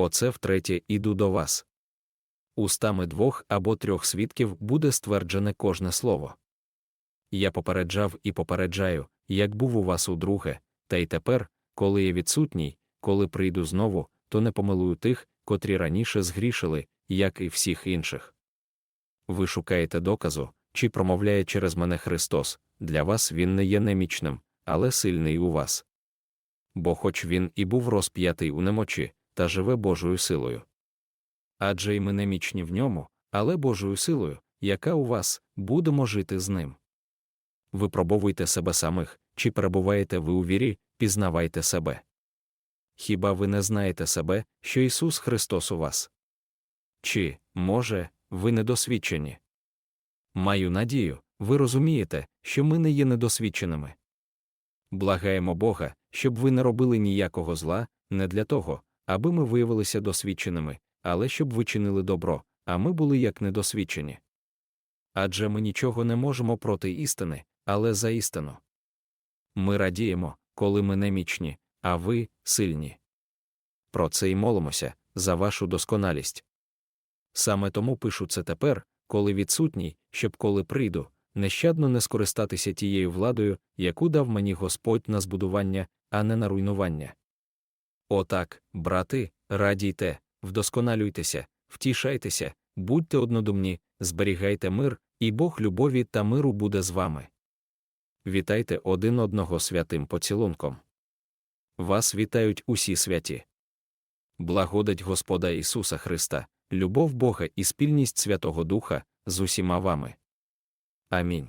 оце втретє іду до вас. Устами двох або трьох свідків буде стверджене кожне слово. Я попереджав і попереджаю, як був у вас удруге, та й тепер, коли я відсутній, коли прийду знову, то не помилую тих, котрі раніше згрішили, як і всіх інших. Ви шукаєте доказу, чи промовляє через мене Христос, для вас він не є немічним, але сильний у вас. Бо хоч він і був розп'ятий у немочі, та живе Божою силою. Адже й ми немічні в ньому, але Божою силою, яка у вас, будемо жити з ним. Випробовуйте себе самих, чи перебуваєте ви у вірі, пізнавайте себе. Хіба ви не знаєте себе, що Ісус Христос у вас? Чи, може, ви недосвідчені? Маю надію, ви розумієте, що ми не є недосвідченими. Благаємо Бога, щоб ви не робили ніякого зла, не для того, аби ми виявилися досвідченими, але щоб ви чинили добро, а ми були як недосвідчені. Адже ми нічого не можемо проти істини, але за істину. Ми радіємо, коли ми немічні, а ви сильні. Про це й молимося, за вашу досконалість. Саме тому пишу це тепер, коли відсутній, щоб коли прийду, нещадно не скористатися тією владою, яку дав мені Господь на збудування, а не на руйнування. Отак, брати, радійте, вдосконалюйтеся, втішайтеся, будьте однодумні, зберігайте мир, і Бог любові та миру буде з вами. Вітайте один одного святим поцілунком. Вас вітають усі святі. Благодать Господа Ісуса Христа, любов Бога і спільність Святого Духа з усіма вами. Амінь.